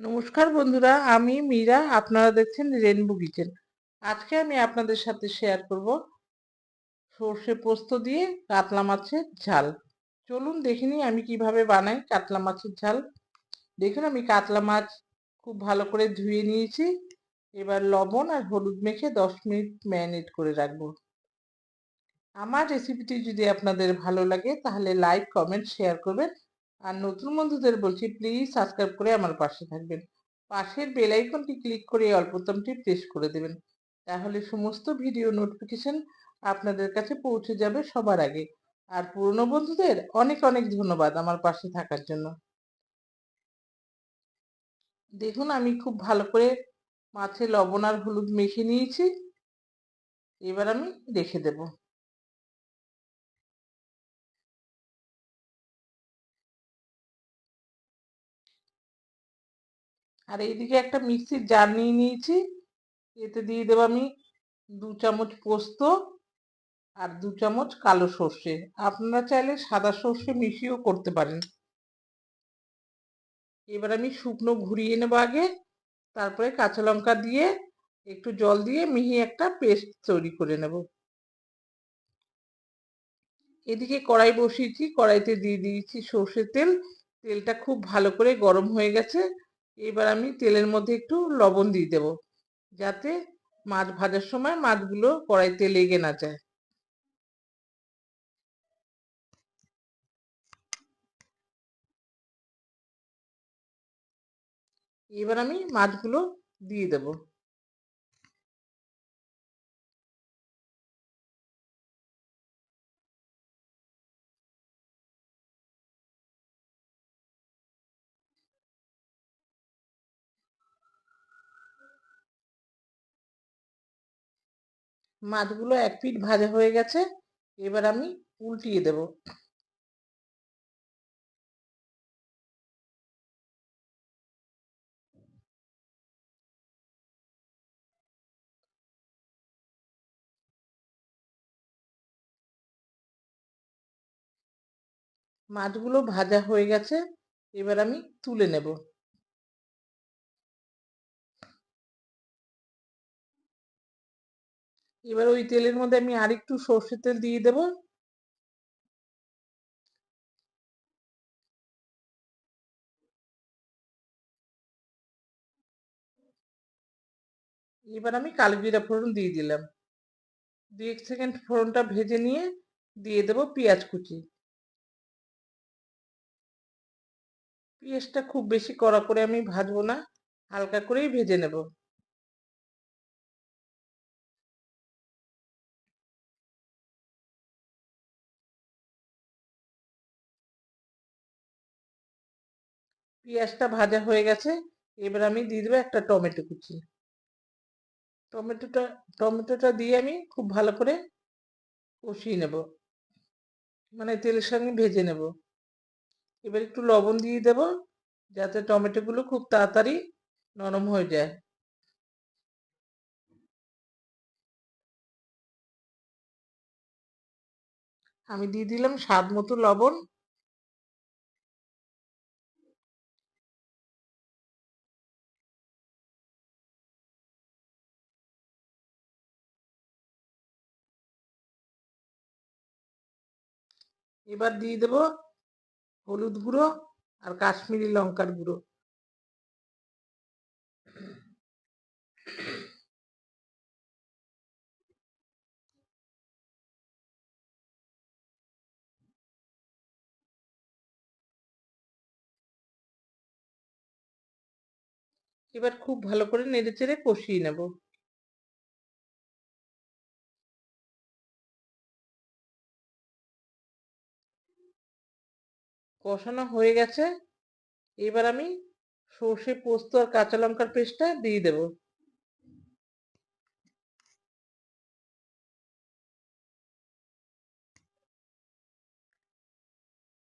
নমস্কার বন্ধুরা, আমি মীরা, আপনারা দেখছেন রেনবো কিচেন আজকে আমি আপনাদের সাথে শেয়ার করব সর্ষে পোস্ত দিয়ে কাতলা মাছের ঝাল। চলুন দেখিনি আমি কীভাবে বানাই কাতলা মাছের ঝাল। দেখুন আমি কাতলা মাছ খুব ভালো করে ধুয়ে নিয়েছি। এবার লবণ আর হলুদ মেখে দশ মিনিট ম্যারিনেট করে রাখব। আমার রেসিপিটি যদি আপনাদের ভালো লাগে, তাহলে লাইক কমেন্ট শেয়ার করবেন। আর নতুন বন্ধুদের বলছি প্লিজ সাবস্ক্রাইব করে আমার পাশে থাকবেন। পাশের বেল আইকনটি ক্লিক করে অল্পতমটি প্রেস করে দেবেন। তাহলে সমস্ত ভিডিও নোটিফিকেশন আপনাদের কাছে পৌঁছে যাবে সবার আগে। আর পুরনো বন্ধুদের অনেক অনেক ধন্যবাদ আমার পাশে থাকার জন্য। দেখুন, আমি খুব ভালো করে মাছে লবণ আর হলুদ মেখে নিয়েছি। এবার আমি রেখে দেবো। আর এইদিকে একটা মিক্সির জার নিয়ে নিয়েছি। এতে দিয়ে দেবো আমি দু চামচ পোস্ত আর দু চামচ কালো সর্ষে। আপনারা চাইলে সাদা সর্ষে মিশিয়েও করতে পারেন। এবার আমি শুকনো ঘুরিয়ে নেব আগে। তারপরে কাঁচা লঙ্কা দিয়ে একটু জল দিয়ে মিহি একটা পেস্ট তৈরি করে নেব। এদিকে কড়াই বসিয়েছি। কড়াইতে দিয়ে দিয়েছি সর্ষের তেল। তেলটা খুব ভালো করে গরম হয়ে গেছে। এবার আমি তেলের মধ্যে একটু লবণ দিয়ে দেব, যাতে মাছ ভাজার সময় মাছগুলো কড়াইতে লেগে না যায়। এবার আমি মাছগুলো দিয়ে দেব। মাছগুলো এক পিঠ ভাজা হয়ে গেছে, এবার আমি উল্টিয়ে দেব। মাছগুলো ভাজা হয়ে গেছে, এবার আমি তুলে নেব। এবার ওই তেলের মধ্যে আমি আর একটু সর্ষের তেল দিয়ে দেব। এবার আমি কালজিরা ফোড়ন দিয়ে দিলাম। দু এক সেকেন্ড ফোড়নটা ভেজে নিয়ে দিয়ে দেব পেঁয়াজ কুচি। পেঁয়াজটা খুব বেশি কড়া করে আমি ভাজবো না, হালকা করেই ভেজে নেব। পেঁয়াজটা ভাজা হয়ে গেছে, এবার আমি দিয়ে দেবো একটা টমেটো কুচি। টমেটোটা টমেটোটা দিয়ে আমি খুব ভালো করে কষিয়ে নেব। মানে তেলের সঙ্গে ভেজে নেব। এবার একটু লবণ দিয়ে দেব, যাতে টমেটোগুলো খুব তাড়াতাড়ি নরম হয়ে যায়। আমি দিয়ে দিলাম স্বাদ মতো লবণ। এবার দিয়ে দেব হলুদ গুঁড়ো আর কাশ্মীরি লঙ্কার গুঁড়ো। এবার খুব ভালো করে নেড়ে চেড়ে কষিয়ে নেব। কষানো হয়ে গেছে। এবার আমি সর্ষে পোস্ত আর কাঁচা লঙ্কার পেস্টটা দিয়ে দেব।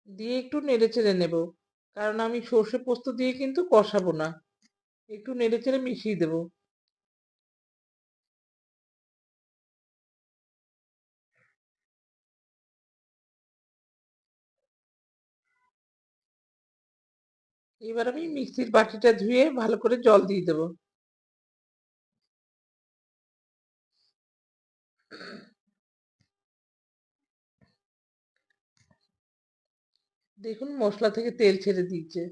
দিয়ে একটু নেড়ে চেড়ে নেব, কারণ আমি সর্ষে পোস্ত দিয়ে কিন্তু কষাবো না। একটু নেড়ে চেড়ে মিশিয়ে দেব। এবার আমি মিক্সির বাটিটা ধুয়ে ভালো করে জল দিয়ে দেব। দেখুন মশলা থেকে তেল ছেড়ে দিয়েছে।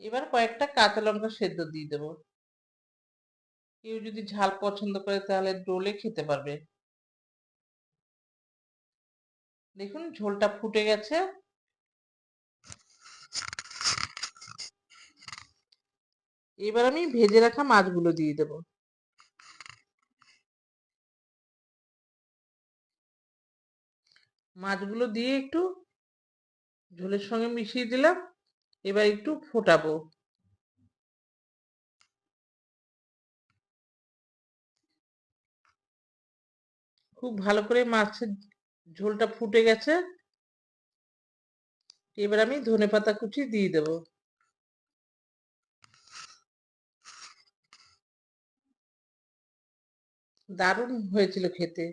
এবার কয়েকটা কাঁচা লঙ্কা সেদ্ধ দিয়ে দেবো। কেউ যদি ঝাল পছন্দ করে তাহলে ডোলে খেতে পারবে। দেখুন ঝোলটা ফুটে গেছে। এবার আমি ভেজে রাখা মাছগুলো দিয়ে দেব। মাছগুলো দিয়ে একটু ঝোলের সঙ্গে মিশিয়ে দিলাম। এবার একটু ফোটাবো। খুব ভালো করে মাছের ঝোলটা ফুটে গেছে। এবার আমি ধনে পাতা কুচি দিয়ে দেব। দারুণ হয়েছিল খেতে।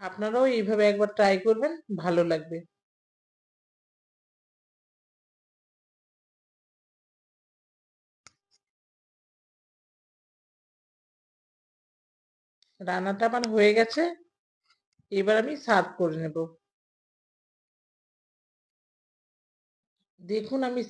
আপনারাও এইভাবে একবার ট্রাই করবেন, ভালো লাগবে। রান্নাটা আমার হয়ে গেছে। এবার আমি সার্ভ করে নেব। দেখুন আমি